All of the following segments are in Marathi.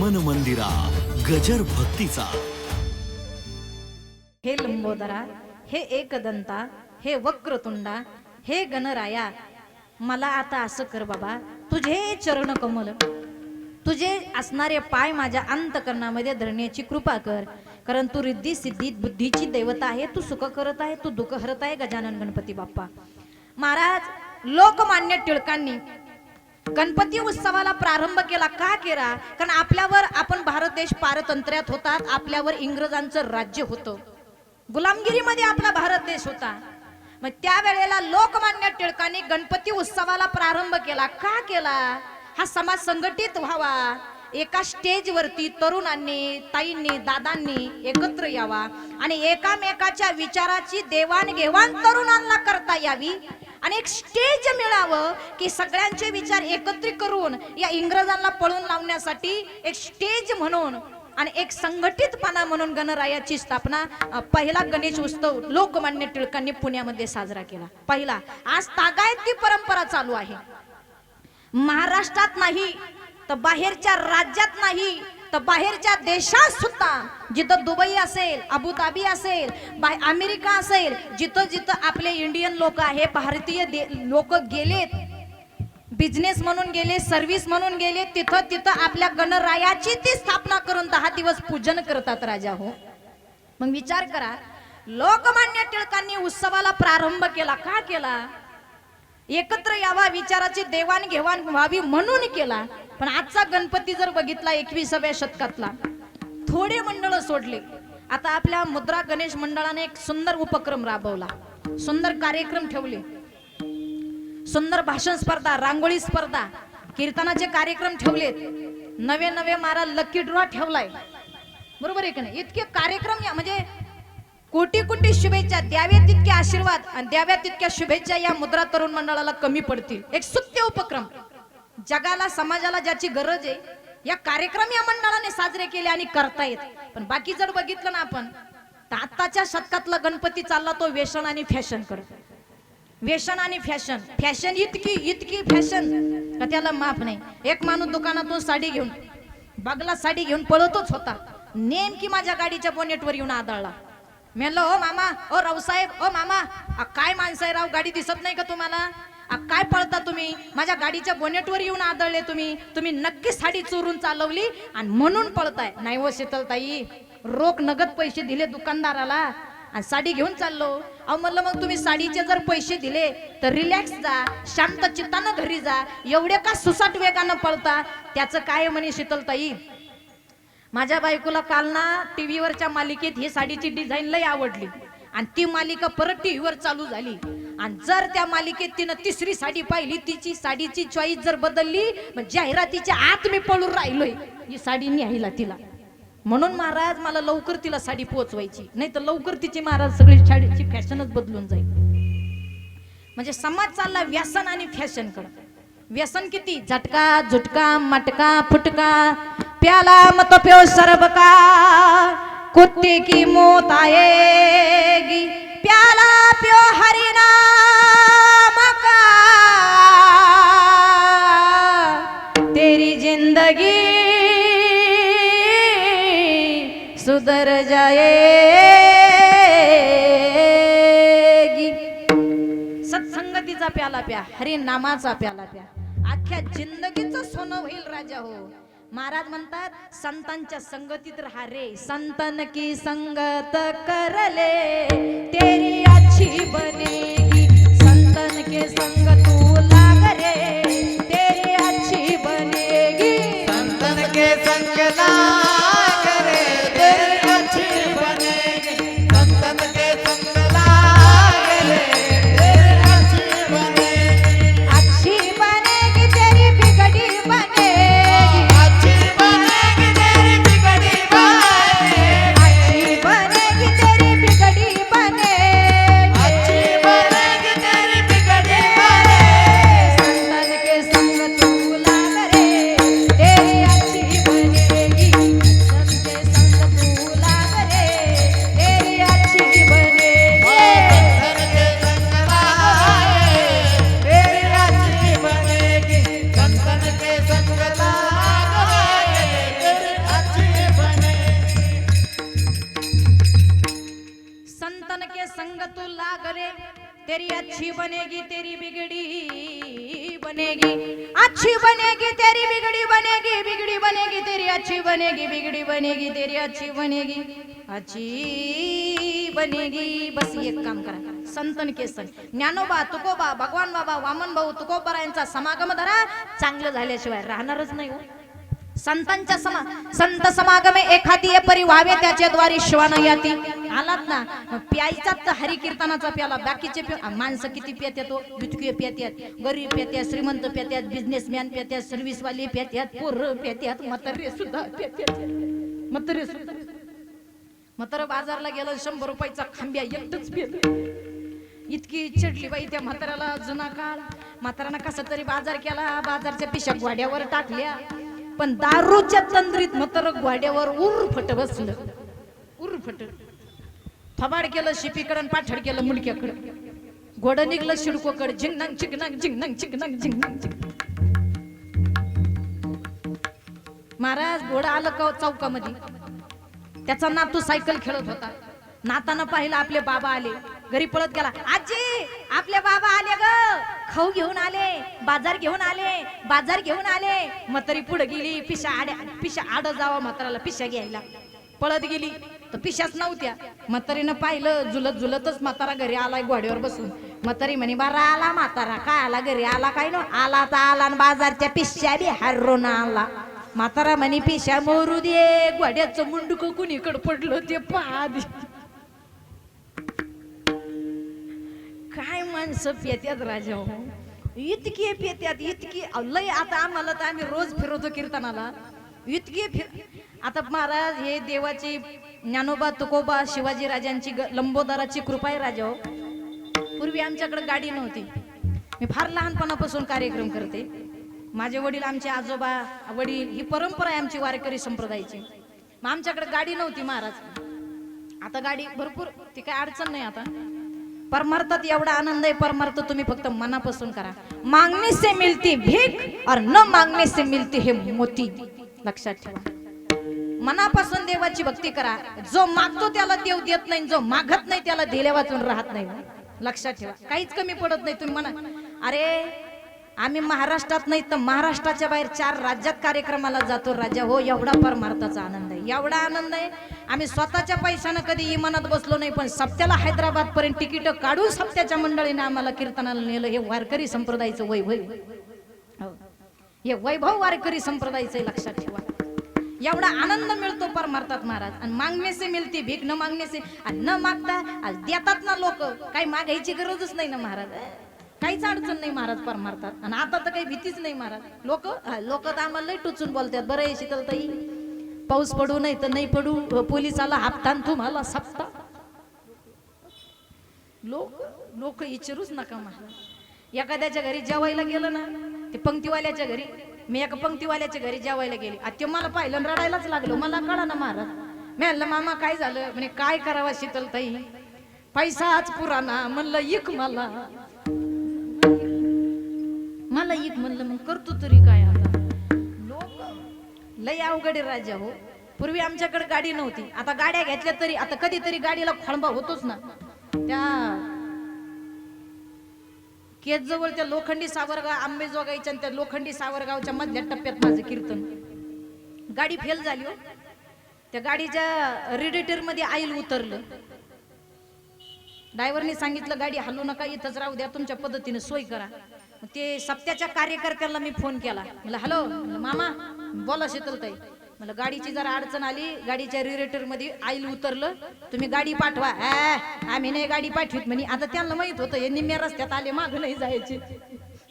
मन मंदिरा गजर भक्तीचा. हे लंबोदरा हे एकदंता हे वक्रतुंडा हे गणराया मला आता असं कर बाबा तुझे चरण कमल तुझे असणारे पाय माझ्या अंतकरणामध्ये धरण्याची कृपा कर कारण तू रिद्धी सिद्धी बुद्धीची देवता आहे तू सुख करत आहे तू दुःख हरत आहे गजानन गणपती बाप्पा. महाराज लोकमान्य टिळकांनी गणपती उत्सवाला प्रारंभ केला का केला कारण आपल्यावर आपण भारत देश पारतंत्र्यात होतात आपल्यावर इंग्रजांचं राज्य होतं. गुलामगिरीमध्ये आपला भारत देश होता. मग त्यावेळेला लोकमान्य टिळकांनी गणपती उत्सवाला प्रारंभ केला. का केला? हा समाज संघटित व्हावा. एका स्टेजवरती तरुणांनी ताईंनी दादांनी एकत्र यावा. आणि एकामेकाच्या विचाराची देवाणघेवाण तरुणांना करता यावी. आणि एक स्टेज मिळावं की सगळ्यांचे विचार एकत्रित करून या इंग्रजांना पळून लावण्यासाठी एक स्टेज म्हणून आणि एक संघटितपणा म्हणून गणरायाची स्थापना पहिला गणेश उत्सव लोकमान्य टिळकांनी पुण्यामध्ये साजरा केला. पहिला. आज तागायत ती परंपरा चालू आहे. महाराष्ट्रात नाही तर बाहेरच्या राज्यात नाही तर बाहेरच्या देशात सुद्धा जिथं दुबई असेल अबुधाबी असेल अमेरिका असेल जिथं जिथं आपले इंडियन लोक आहे भारतीय लोक गेलेत बिझनेस म्हणून गेले सर्व्हिस म्हणून गेले तिथं तिथं आपल्या गणरायाची ती स्थापना करून दहा दिवस पूजन करतात राजा हो. मग विचार करा लोकमान्य टिळकांनी उत्सवाला प्रारंभ केला. का केला? एकत्र यावा विचाराची देवाणघेवाण व्हावी म्हणून केला. पण आजचा गणपती जर बघितला एकविसाव्या शतकातला थोडे मंडळ सोडले. आता आपल्या मुद्रा गणेश मंडळाने एक सुंदर उपक्रम राबवला. सुंदर कार्यक्रम ठेवले. सुंदर भाषण स्पर्धा रांगोळी स्पर्धा कीर्तनाचे कार्यक्रम ठेवलेत नवे नवे मारा लकी ड्रॉ ठेवलाय. बरोबर आहे का नाही? इतके कार्यक्रम या म्हणजे कोटी कोटी शुभेच्छा. द्याव्या तितके आशीर्वाद आणि द्याव्या तितक्या शुभेच्छा या मुद्रा तरुण मंडळाला कमी पडतील. एक सुत्य उपक्रम. जगाला समाजाला ज्याची गरज आहे या कार्यक्रम या मंडळाने साजरे केले आणि करतायत पण बाकी जर बघितलं ना आपण तर आत्ताच्या शतकातला गणपती चालला तो व्यसन आणि फॅशन करतो व्यसन आणि फॅशन. फॅशन इतकी इतकी फॅशन का त्याला माफ नाही. एक माणूस दुकानातून साडी घेऊन बगला साडी घेऊन पळतच होता. नेमकी माझ्या गाडीच्या बोनेटवर येऊन आदळला. म्हणलं ओ मामा ओ रावसाहेब ओ मामा आ, काय माणसं आहे राव? गाडी दिसत नाही का तुम्हाला? आ, काय पळता तुम्ही? माझ्या गाडीच्या बोनेटवर येऊन आदळले तुम्ही. तुम्ही नक्की साडी चोरून चालवली आणि म्हणून पळताय. नाही हो शीतलताई रोख नगद पैसे दिले दुकानदाराला आणि साडी घेऊन चाललो. अहो म्हणलं मग तुम्ही साडीचे जर पैसे दिले तर रिलॅक्स जा शांत चित्तानं घरी जा. एवढे का सुसाट वेगानं पळता? त्याचं काय म्हणे शीतलताई? माझ्या बायकोला काल ना टीव्हीवरच्या मालिकेत ही साडीची डिझाईन लय आवडली. आणि ती मालिका परत टीव्हीवर चालू झाली. आणि जर त्या मालिकेत तिनं तिसरी साडी पाहिली तिची साडीची चॉईस जर बदलली मग जाहिरातीच्या आत मी पळून राहिलोय. ही साडी न्यायला तिला. म्हणून महाराज मला लवकर तिला साडी पोचवायची नाही तर लवकर तिची महाराज सगळी साडीची फॅशनच बदलून जाईल. म्हणजे समाज चालला व्यसन आणि फॅशनकडे व्यसन किती? झटका झुटका मटका फुटका प्याला मत प्यो सर्व का कुत्ते की मौत आएगी। प्याला प्यो हरिनाम का। तेरी जिंदगी सुधर जाएगी। सत्संगतीचा प्याला प्या हरी नामाचा प्याला प्या। अख्ख्या जिंदगीचं सोनं होईल राजा हो। महाराज म्हणतात संतांच्या संगतीत राहा रे. संतन की संगत करले तेरी अच्छी बनेगी. संतन के संग तू लाग रे. अच्छी बनेगी बस एक काम करा. संतन के संत ज्ञानोबा तुकोबा भगवान बाबा वामन भाऊ तुकोबा यांचा समागम धरा. चांगलं झाल्याशिवाय राहणारच नाही हो. संतांच्या समा संत समागमे एखादी परी व्हावे त्याच्या द्वारे शिवान याती. आलात ना प्यायचा तर हरी कीर्तनाचा प्याला. बाकीचे प्या- माणसं किती प्यात्यात तो बिचकुये प्यात्यात गरीब प्यात्यात श्रीमंत प्यात्यात बिझनेसमॅन प्यात्यात सर्व्हिसवाले प्यात्यात पोर प्यात्यात म्हातारे सुद्धा प्यात्यात म्हातारे सुद्धा. म्हातारं बाजारला गेलं शंभर रुपयाचा खांब्या एकटच फिर इतकी चिडली बाई त्या म्हाताऱ्याला जुना काळ. म्हाताऱ्यानं कसा तरी बाजार केला बाजारच्या पिशा ग्वाड्यावर टाकल्या. पण दारूच्या तंद्रीत म्हातार ग्वाड्यावर उरफट बसलं. उरफट. थबाड केलं शिपीकडं पाठड केलं मुलक्याकडं घोडं निघलं शिडकोकड झिंगनांग चिकनांग झिंगनांग चिकनांग झिंगनांग चिंगनांग. महाराज घोडं आलं का चौकामध्ये. त्याचा नातू सायकल खेळत होता. नातानं पाहिलं आपले बाबा आले. घरी पळत गेला. आजी आपले बाबा आले ग. खाऊ घेऊन आले बाजार घेऊन आले बाजार घेऊन आले. म्हातारी पुढे गेली पिशा आड्या पिशा आड जावा म्हाताराला पिशा घ्यायला. पळत गेली. तर पिशाच नव्हत्या. म्हातारीनं पाहिलं झुलत झुलतच म्हातारा घरी आलाय घोड्यावर बसून. म्हातारी म्हणे बारा आला म्हातारा. काय आला? घरी आला काय न? आला तर आला आणि बाजारच्या पिशा बी हरून आला. म्हातारा म्हणे पेशा मोरू दे. घोड्याचं मुंडक कुणीकडं पडलं ते पाहदी काय माणसं पेत्यात राजा हो. पेत्यात इतकी. लय आता आम्हाला तर आम्ही रोज फिरवतो कीर्तनाला. इतकी फिर आता महाराज हे देवाची ज्ञानोबा तुकोबा शिवाजी राजांची ग- लंबोदराची कृपा आहे राजा हो. पूर्वी आमच्याकडे गाडी नव्हती. मी फार लहानपणापासून कार्यक्रम करते. माझे वडील आमचे आजोबा वडील ही परंपरा आहे आमची वारकरी संप्रदायाची. मग आमच्याकडे गाडी नव्हती महाराज. आता गाडी भरपूर ती काय अडचण नाही आता. परमार्थात एवढा आनंद आहे परमार्थ तुम्ही फक्त मनापासून करा. मागणे से मिळती भीक और न मागणे से मिळते हे मोती. लक्षात ठेवा. मनापासून देवाची भक्ती करा. जो मागतो त्याला देव देत नाही जो मागत नाही त्याला दिल्या वाचून राहत नाही. लक्षात ठेवा. काहीच कमी पडत नाही तुम्ही म्हणा. अरे आम्ही महाराष्ट्रात नाही तर महाराष्ट्राच्या बाहेर चार राज्यात कार्यक्रमाला जातो. राजा हो एवढा परमार्थाचा आनंद आहे. एवढा आनंद आहे. आम्ही स्वतःच्या पैशानं कधी इमानात बसलो नाही पण सप्त्याला हैदराबाद पर्यंत तिकीट काढून सप्त्याच्या मंडळीने आम्हाला कीर्तनाला नेलं. हे वारकरी संप्रदायाचं वैभव हो. हे वैभव वारकरी संप्रदायाचं आहे, लक्षात ठेवा. एवढा आनंद मिळतो परमार्थात महाराज. आणि मागणे से मिळते भीक न मागणे से आणि न मागता आज देतात ना लोक. काही मागायची गरजच नाही ना महाराज. काहीच अडचण नाही महाराज परमार्थात. आणि आता तर काही भीतीच नाही महाराज. लोक लोक तर आम्हाला लई टुचून बोलतात. बरं आहे शीतलताई पाऊस पडू नाही तर नाही पडू. पोलिसाला हापता तुम्हाला सप्ता. लोक लोक विचारूच नका महाराज. एखाद्याच्या घरी जेवायला गेलं ना ते पंक्तीवाल्याच्या घरी. मी एका पंक्तीवाल्याच्या घरी जेवायला गेली. आता ते मला पाहिलं रडायलाच लागलो. मला कळा ना महाराज. मी म्हणलं मामा काय झालं? म्हणे काय करावा शीतलताई पैसाच पुराणा. म्हणलं इक मला. मला एक म्हणलं मग करतो तरी काय आता? लोक लय अवघड राजा हो. पूर्वी आमच्याकडे गाडी नव्हती. आता गाड्या घेतल्या तरी आता कधीतरी गाडीला खोळंबा होतोच ना. त्या केस जवळ त्या लोखंडी सावरगाव आंबेजोगाईच्या आणि त्या लोखंडी सावरगावच्या मधल्या टप्प्यात माझं कीर्तन. गाडी फेल झाली हो. त्या गाडीच्या रेडिएटरमध्ये आईल उतरलं. ड्रायव्हरने सांगितलं गाडी हलू नका इथंच राहू द्या तुमच्या पद्धतीने सोय करा. ते सप्त्याच्या कार्यकर्त्याला मी फोन केला. म्हणलं हॅलो मामा बोला शीतलताई. म्हणलं गाडीची जरा अडचण आली गाडीच्या रेडिएटरमध्ये आईल उतरलं तुम्ही गाडी पाठवा. आम्ही नाही गाडी पाठवीत म्हणे. आता त्यांना माहीत होतं हे निम्म्या रस्त्यात आले माग नाही जायचे.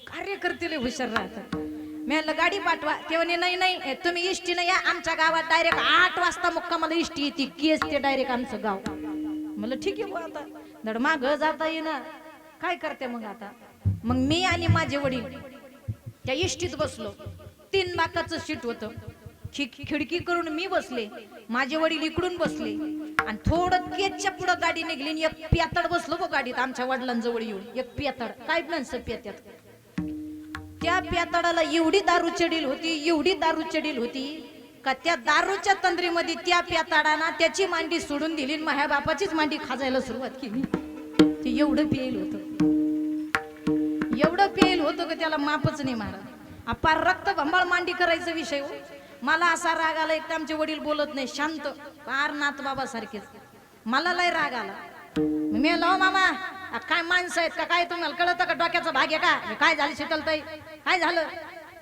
कार्यकर्ते हुशार राहतात. मी म्हणलं गाडी पाठवा. ते म्हणे नाही नाही तुम्ही इष्टीनं या आमच्या गावात डायरेक्ट आठ वाजता मुक्कामाला इष्टी येते केस ते डायरेक्ट आमचं गाव. म्हणलं ठीक आहे आता. धड माग जाता येईना. काय करते मग आता? मग मी आणि माझे वडील त्या इष्टीत बसलो. तीन लाखाचं सीट होतं. खि- खिडकी करून मी बसले. माझे वडील इकडून बसले. आणि थोडं केचच्या पुढं गाडी निघली आणि एक प्यातड बसलो बघ गाडीत आमच्या वडिलांजवळ येऊन. एक प्यातड. काय माणसं प्यात्यात? त्या प्यातडाला एवढी दारू चढील होती एवढी दारू चढील होती का त्या दारूच्या तंद्रीमध्ये त्या प्याताडाना त्याची मांडी सोडून दिली माझ्या बापाचीच मांडी खाजायला सुरुवात केली. ते एवढं पियेल होतं. एवढं पेल होतं की त्याला मापच नाही मारा अपार रक्त भंबाळ मांडी करायचा विषय हो. मला असा राग आला एक तर आमचे वडील बोलत नाही शांत. पार नाथ बाबा सारखेच मला लय राग आला. मी लाव मामा काय माणसं आहेत का? काय तुम्हाला कळतं का? डोक्याचा भाग आहे का? काय झालं शीतलताई काय झालं?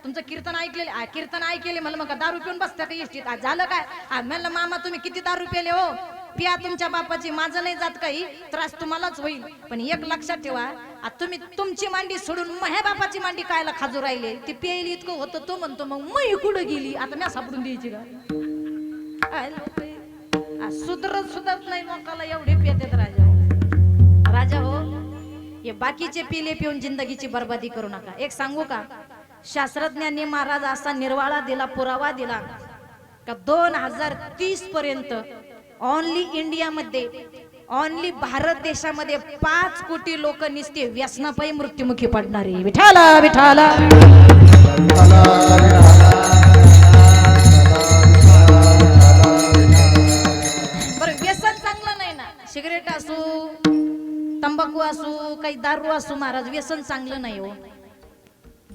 तुमचं कीर्तन ऐकलेले कीर्तन ऐकले मला मग दारू पिऊन बसता का? इष्टीत झालं काय? म्हणलं मामा तुम्ही किती दारू पेले हो? पिया तुमच्या बापाची माझं नाही जात काही त्रास तुम्हालाच होईल. पण एक लक्षात ठेवा तुम्ही तुमची मांडी सोडून माझ्या बापाची मांडी कायला खाजू राहिले? ती प्यायली इतकं होतं तो म्हणतो मग मी कुठं गेली? आता मी सापडून द्यायची का? काय सुधरत सुधरत नाही लोकाला एवढे पेतात राजा हो. राजा हो हे बाकीचे पिले पिऊन जिंदगीची बर्बादी करू नका. एक सांगू का? शास्त्रज्ञांनी महाराज असा निर्वाळा दिला पुरावा दिला का दोन हजार तीस पर्यंत ओनली इंडियामध्ये ओनली भारत देशामध्ये पाच कोटी लोक निसते व्यसनापायी मृत्युमुखी पडणारे. विठाला विठाला बरं व्यसन चांगलं नाही ना? सिगरेट असू तंबाखू असू काही दारू असू महाराज व्यसन चांगलं नाही हो.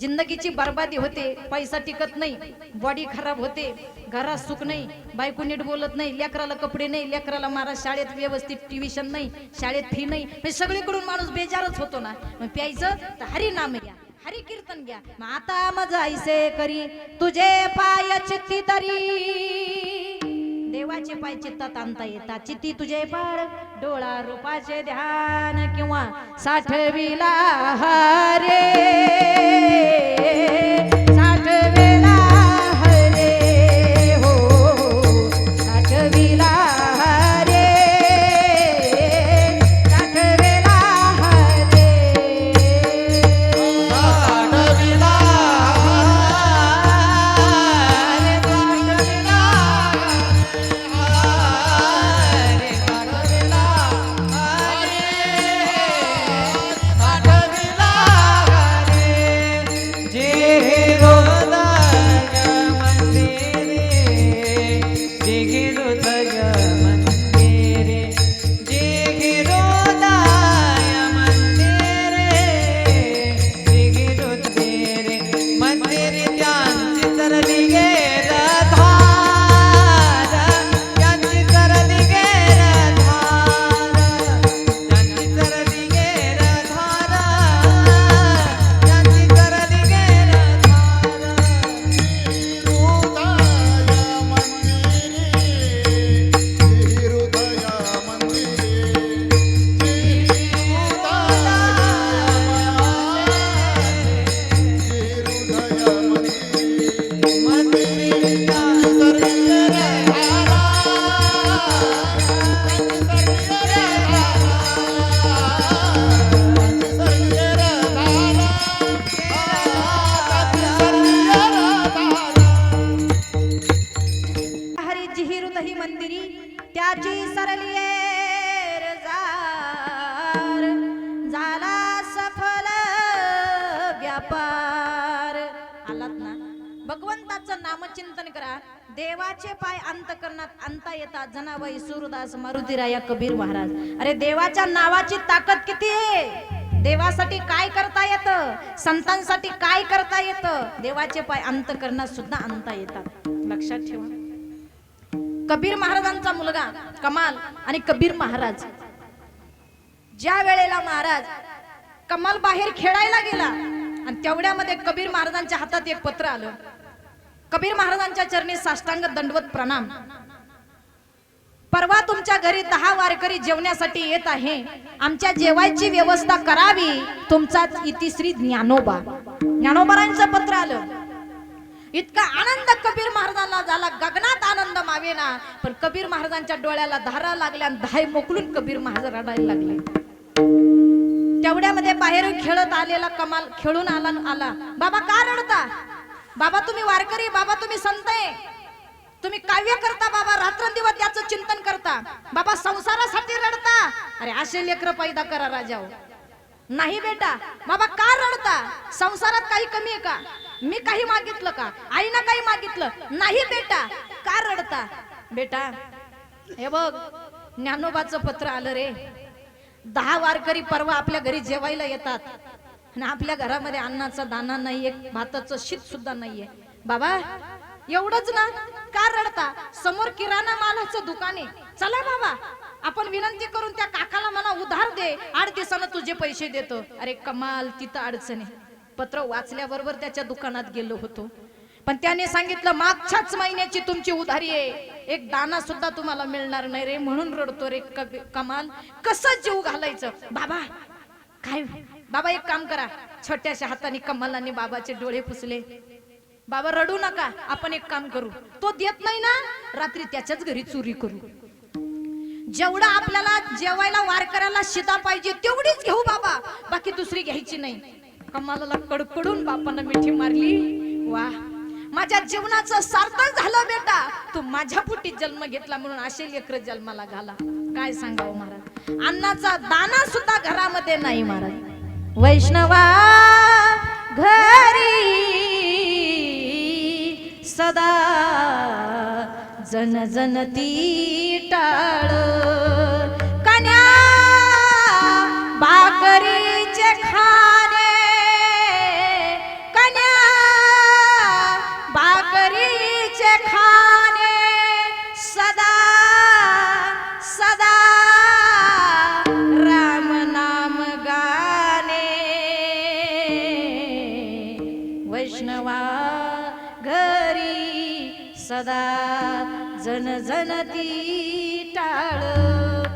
जिंदगीची बर्बादी होते पैसा टिकत नाही बॉडी खराब होते घरात सुख नाही बायको नीट बोलत नाही लेकराला कपडे नाही लेकराला मारा शाळेत व्यवस्थित ट्युशन नाही शाळेत फी नाही म्हणजे सगळीकडून माणूस बेजारच होतो ना. मग प्यायचं तर हरी नाम घ्या हरी कीर्तन घ्या. मग आता मज ऐसे करी तुझे पाय चित्ती तरी. देवाचे पाय चित्तात आणता येतात. चित्ती तुझे पाड डोळा रूपाचे ध्यान किंवा साठविला हरे व्यापार. आलात ना? भगवंताचं नामचिंतन करा. देवाचे पाय अंतकरणात आणता येतात. जनाबाई सूरदास मारुतीराया कबीर महाराज. अरे देवाच्या नावाची ताकद किती आहे? देवासाठी काय करता येतं? संतांसाठी काय करता येतं? देवाचे पाय अंतकरणात सुद्धा आणता येतात. लक्षात ठेवा. कबीर महाराजांचा मुलगा कमाल आणि कबीर महाराज. ज्या वेळेला महाराज कमाल बाहेर खेळायला गेला आणि तेवढ्यामध्ये कबीर महाराजांच्या हातात एक पत्र आलं. कबीर महाराजांच्या चरणी साष्टांग दंडवत प्रणाम. परवा तुमच्या घरी दहा वारकरी जेवण्यासाठी येत आहे. आमच्या जेवायची व्यवस्था करावी. तुमचाच इतिश्री ज्ञानोबा. ज्ञानोबारांचं पत्र आलं. इतका आनंद कबीर महाराजांना झाला. गगनात आनंद मावेना. पण कबीर महाराजांच्या डोळ्याला धारा लागल्या आणि धाय मोकलून कबीर महाराज रडायला लागले. तेवढ्यामध्ये बाहेरून खेळत आलेला कमाल खेळून आला आला. बाबा का रडता? बाबा तुम्ही वारकरी बाबा तुम्ही संत आहे. तुम्ही काव्य करता बाबा रात्रंदिवस याचं चिंतन करता. बाबा संसारासाठी रडता. अरे असे लेकर पैदा करा राजा नाही बेटा. बाबा का रडता? संसारात काही कमी आहे का? मी काही मागितलं का? आईनं काही मागितलं? नाही बेटा. का रडता? बेटा हे बघ ज्ञानोबाचं पत्र आलं रे. दहा वारकरी परवा आपल्या घरी जेवायला येतात. आणि आपल्या घरामध्ये अन्नाचा दाना नाहीये भाताचं शीत सुद्धा नाहीये. बाबा एवढंच ना? का रडता? समोर किराणा मालाचं दुकान आहे. चला बाबा आपण विनंती करून त्या काकाला मला उधार दे. आठ दिवसानं तुझे पैसे देतो. अरे कमाल तिथं अडचणी पत्र वाचल्याबरोबर त्याच्या दुकानात गेलो होतो. पण त्याने सांगितलं मागच्याच महिन्याची तुमची उधारी आहे. एक दाना सुद्धा तुम्हाला मिळणार नाही रे म्हणून रडतो रे कमाल. कसं जीव घालायचं? बाबा काय? बाबा एक काम करा. छोट्याशा हाताने कमालाने बाबाचे डोळे पुसले. बाबा रडू नका. आपण एक काम करू. तो देत नाही ना? रात्री त्याच्याच घरी चोरी करू. जेवढं आपल्याला जेवायला वार करायला शिदा पाहिजे तेवढीच घेऊ बाबा. बाकी दुसरी घ्यायची नाही. कमालाला कडकडून बापानं मिठी मारली. वा. माझ्या जीवनाचं सार्थक झालं बेटा. तू माझ्या पोटी जन्म घेतला म्हणून असे लेकर जन्माला घाला. काय सांगावं महाराज? अन्नाचा दाना सुद्धा घरामध्ये नाही महाराज. वैष्णवा घरी सदा जन जन ती टाळ कन्या बाकरीचे खा घरी सदा जन जन ती टाळ.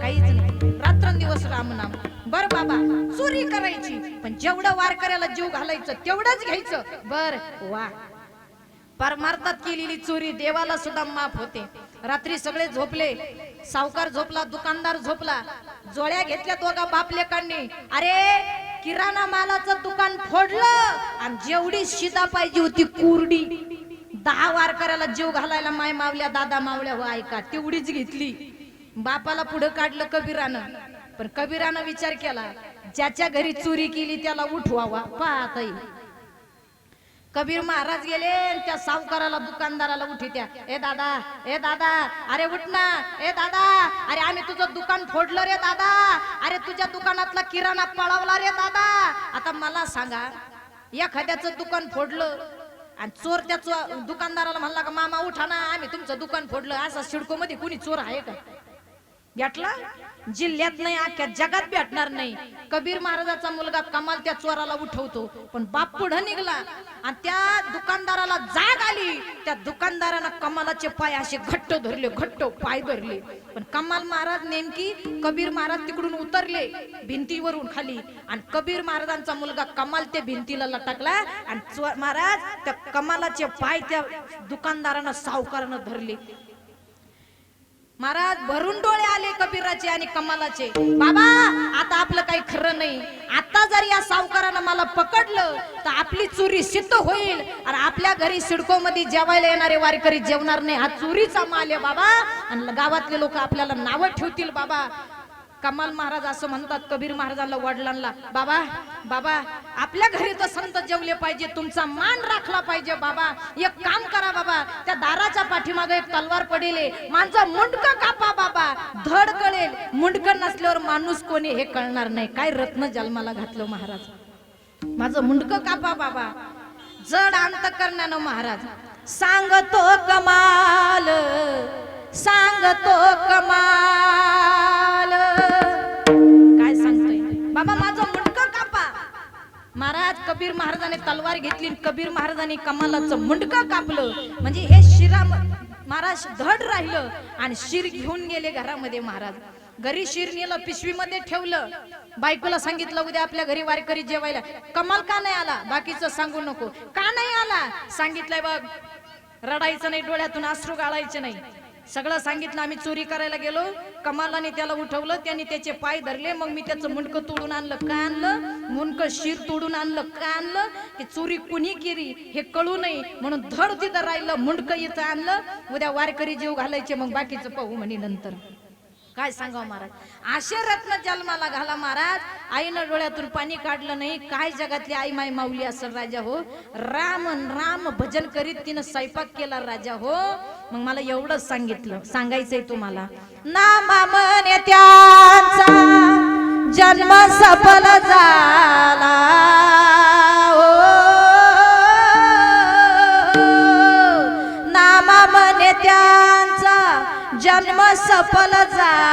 काहीच नाही रात्रंदिवस रामनाम बर बाबा चोरी करायची. पण जेवढं वारकऱ्याला जीव घालायचं तेवढंच घ्यायचं. बर वा. परमार्थात केलेली चोरी देवाला सुद्धा माफ होते. रात्री सगळे झोपले. सावकार झोपला दुकानदार झोपला. जोड्या घेतल्या दोघा बापलेकांनी अरे किराणा मालाचं दुकान फोडलं. आणि जेवढी शिदा पाहिजे होती कुरडी. दहा वारकऱ्याला जीव घालायला माय मावल्या दादा मावल्या हो ऐका तेवढीच घेतली. बापाला पुढे काढलं कबीरानं. पण कबीरानं विचार केला ज्याच्या घरी चोरी केली त्याला उठवावा. पाहता कबीर महाराज गेले त्या सावकाराला दुकानदाराला उठी त्या ए दादा ए दादा अरे उठ ना. ए दादा अरे आम्ही तुझं दुकान फोडलं रे दादा. अरे तुझ्या दुकानातला किराणा पळवला रे दादा. आता मला सांगा एखाद्याचं दुकान फोडलं आणि चोर त्या चो- दुकानदाराला म्हणला का मामा उठा ना आम्ही तुमचं दुकान फोडलं. असं शिडको मध्ये कुणी चोर आहे का? भेटला? जिल्ह्यात नाही अख्ख्या जगात भेटणार नाही. कबीर महाराजाचा मुलगा कमाल त्या चोराला उठवतो पण बाप पुढे निघला आणि त्या दुकानदाराला जाग आली. त्या दुकानदारानं कमालाचे पाय असे घट्ट धरले घट्ट पाय धरले. पण कमाल महाराज नेमकी कबीर महाराज तिकडून उतरले भिंतीवरून खाली. आणि कबीर महाराजांचा मुलगा कमाल त्या भिंतीला लटकला आणि महाराज त्या कमालाचे पाय त्या दुकानदारानं सावकारानं धरले. महाराज भरून डोळे आले कबीराचे आणि कमालाचे. बाबा आता आपलं काही खरं नाही. आता जर या सावकारानं मला पकडलं तर आपली चोरी सिद्ध होईल. आणि आपल्या घरी सिडको मध्ये जेवायला येणारे वारकरी जेवणार नाही. हा चोरीचा माल आहे बाबा. आणि गावातले लोक आपल्याला नावं ठेवतील बाबा. कमाल महाराज असं म्हणतात कबीर महाराजांना वडिलांना बाबा बाबा आपल्या घरी तर संत जेवले पाहिजे तुमचा मान राखला पाहिजे बाबा. एक काम करा बाबा. त्या दाराच्या पाठीमागे एक तलवार पडेल आहे. माझं मुंडक कापा बाबा. धड कळेल. मुंडक नसल्यावर माणूस कोणी हे कळणार नाही. काय रत्न जन्माला घातलं महाराज? माझं मुंडक कापा बाबा. जड अंत करण्यानं महाराज. सांगतो कमाल सांगतो कमाल. महाराज कबीर महाराजाने तलवार घेतली आणि कबीर महाराजाने कमालाचं मुंडकं कापलं. म्हणजे हे शिरा महाराज धड राहिलं आणि शिर घेऊन गेले घरामध्ये महाराज. घरी शिर नेलं पिशवीमध्ये ठेवलं. बायकोला सांगितलं उद्या आपल्या घरी वारकरी जेवायला. कमाल का नाही आला? बाकीचं सांगू नको. का नाही आला? सांगितलंय बघ रडायचं नाही डोळ्यातून अश्रू गाळायचे नाही. सगळं सांगितलं आम्ही चोरी करायला गेलो. कमालाने त्याला उठवलं त्याने त्याचे पाय धरले मग मी त्याचं मुंडकं तोडून आणलं. का आणलं? मुंडकं शिर तोडून आणलं. का आणलं? की चोरी कुणी केली हे कळू नये म्हणून धड तिथं राहिलं मुंडकं इथं आणलं. उद्या वारकरी जीव घालायचे मग बाकीचं पाहू म्हणे नंतर. काय सांगाव महाराज? असे रत्न जन्माला घाला महाराज. आईनं डोळ्यातून पाणी काढलं नाही. काय जगातली आई माय माऊली असेल राजा हो? राम राम भजन करीत तिनं स्वयंपाक केला राजा हो? मग मला एवढंच सांगितलं. सांगायचंय तुम्हाला. नामा म्हणे त्यांचा जन्म सफल झाला हो. सफल झाला.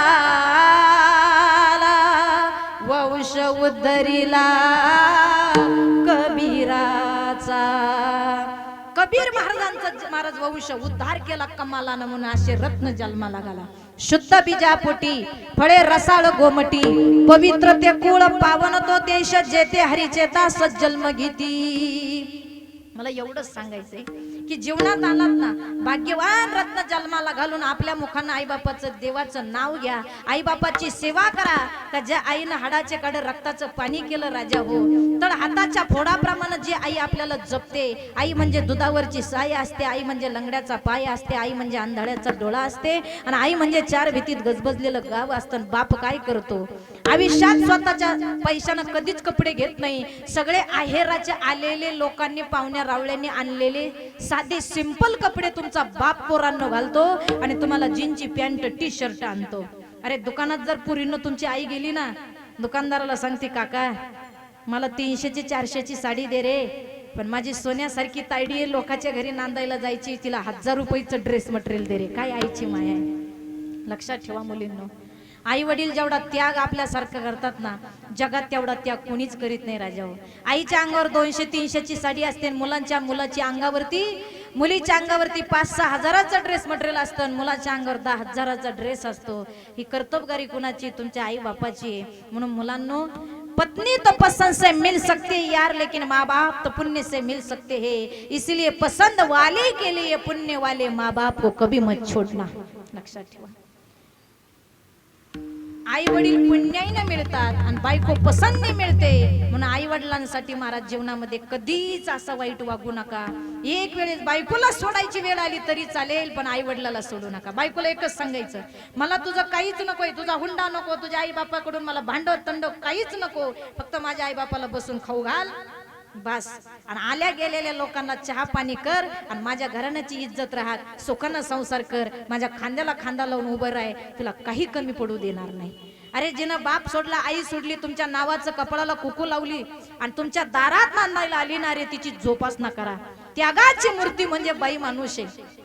वंश उद्धरीला कबीराचा. कबीर महाराजांचा महाराज वंश उद्धार केला कमाला म्हणून. असे रत्न जन्माला घाला शुद्ध बीजापोटी फळे रसाळ गोमटी. पवित्र ते कुळ पावन तो देश जेते हरिचेता सज्जन्म घेती मला एवढंच सांगायचंय. की जीवनात आलात ना भाग्यवान रत्न जन्माला घालून आपल्या मुखानं आईबापाचं देवाचं नाव घ्या. आईबापाची सेवा करा. का ज्या आईनं हाडाचे कडे रक्ताचं पाणी केलं राजा हो तर हाताच्या फोडाप्रमाणे जी आई आपल्याला जपते आई म्हणजे दुधावरची साय असते आई म्हणजे लंगड्याचा पाय असते आई म्हणजे आंधळ्याचा डोळा असते आणि आई म्हणजे चार भीतीत गजबजलेलं गाव असतं बाप काय करतो? आयुष्यात स्वतःच्या पैशानं कधीच कपडे घेत नाही. सगळे आहेराचे आलेले लोकांनी पाहुण्या रावळ्यांनी आणलेले साधे सिंपल कपडे तुमचा बाप पोरांनो घालतो आणि तुम्हाला जीनची पॅन्ट टी शर्ट आणतो. अरे दुकानात जर पुरीनं तुमची आई गेली ना दुकानदाराला सांगते काका मला तीनशेची चारशेची साडी दे रे पण माझी सोन्यासारखी तायडी आहे लोकांच्या घरी नांदायला जायची तिला हजार रुपयेचं ड्रेस मटेरियल दे रे. काय आईची माया आहे? लक्षात ठेवा मुलींनो. आई वडील जेवढा त्याग आपल्यासारखं करतात ना जगात तेवढा त्याग कोणीच करीत नाही राजा हो. आईच्या अंगावर दोनशे तीनशेची साडी असते आणि मुलांच्या मुलाच्या अंगावरती मुलीच्या अंगावरती पाच सहा हजाराचा ड्रेस मटेरियल असतं आणि मुलाच्या अंगावर दहा हजाराचा ड्रेस असतो. ही कर्तबगारी कुणाची? तुमच्या आई बापाची आहे. म्हणून मुलांनो पत्नी तो पसंद से मिल सकती है यार लेकिन माँ बाप तो पुण्य से मिल सकते हैं. इसलिए पसंद वाले के लिए पुण्य वाले माँ बाप को कभी मत छोड़ना। लक्षात ठेवा. आई वडील पुण्याईनं मिळतात आणि बायको पसंती मिळते. म्हणून आई वडिलांसाठी महाराज जीवनामध्ये कधीच असं वाईट वागू नका. एक वेळेस बायकोला सोडायची वेळ आली तरी चालेल पण आई वडिलाला सोडू नका. बायकोला एकच सांगायचं मला तुझं काहीच नकोय तुझा हुंडा नको तुझ्या आई बापाकडून मला भांडव तंड काहीच नको. फक्त माझ्या आई बापाला बसून खाऊ घाल बस. आणि आल्या गेलेल्या लोकांना चहा पाणी कर आणि माझ्या घराण्याची इज्जत राहत सुखानं संसार कर. माझ्या खांद्याला खांदा लावून उभं राह. तुला काही कमी पडू देणार नाही. अरे जिनं बाप सोडला आई सोडली तुमच्या नावाचं कपडाला कुकू लावली आणि तुमच्या दारात नांदायला आली ना रे तिची जोपासना करा. त्यागाची मूर्ती म्हणजे बाई माणूस आहे.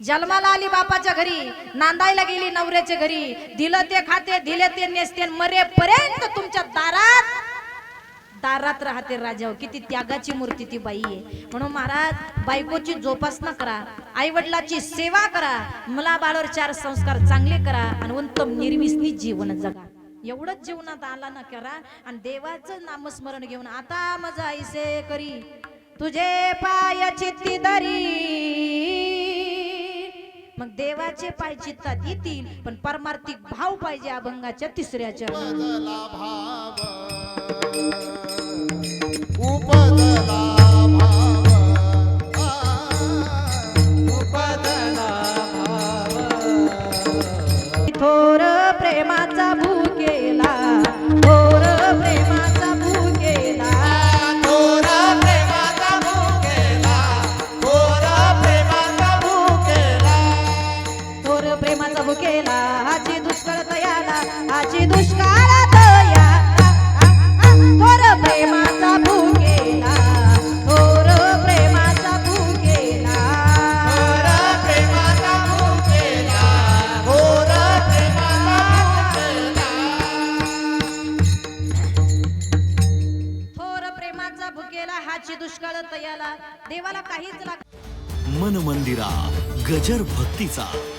जन्माला आली बापाच्या घरी नांदायला गेली नवऱ्याच्या घरी. दिलं ते खाते दिले ते नेसते मरेपर्यंत तुमच्या दारात दारात राहते राजा किती त्यागाची मूर्ती ती बाई आहे. म्हणून महाराज बायकोची जोपासना करा. आई वडिलाची सेवा करा. मला बाळावर चार संस्कार चांगले करा. आणि उत्तम निर्विसनी जीवन जगा. एवढंच जीवनात आला ना करा. आणि देवाचं नामस्मरण घेऊन आता मजा आईसे करी. तुझे पाय चित्ती दरी मग देवाचे पाय चित्तात येतील. पण परमार्थिक भाव पाहिजे अभंगाच्या तिसऱ्याच्या. थोर प्रेमाचा भू केला. मंदिरा गजर भक्तीचा.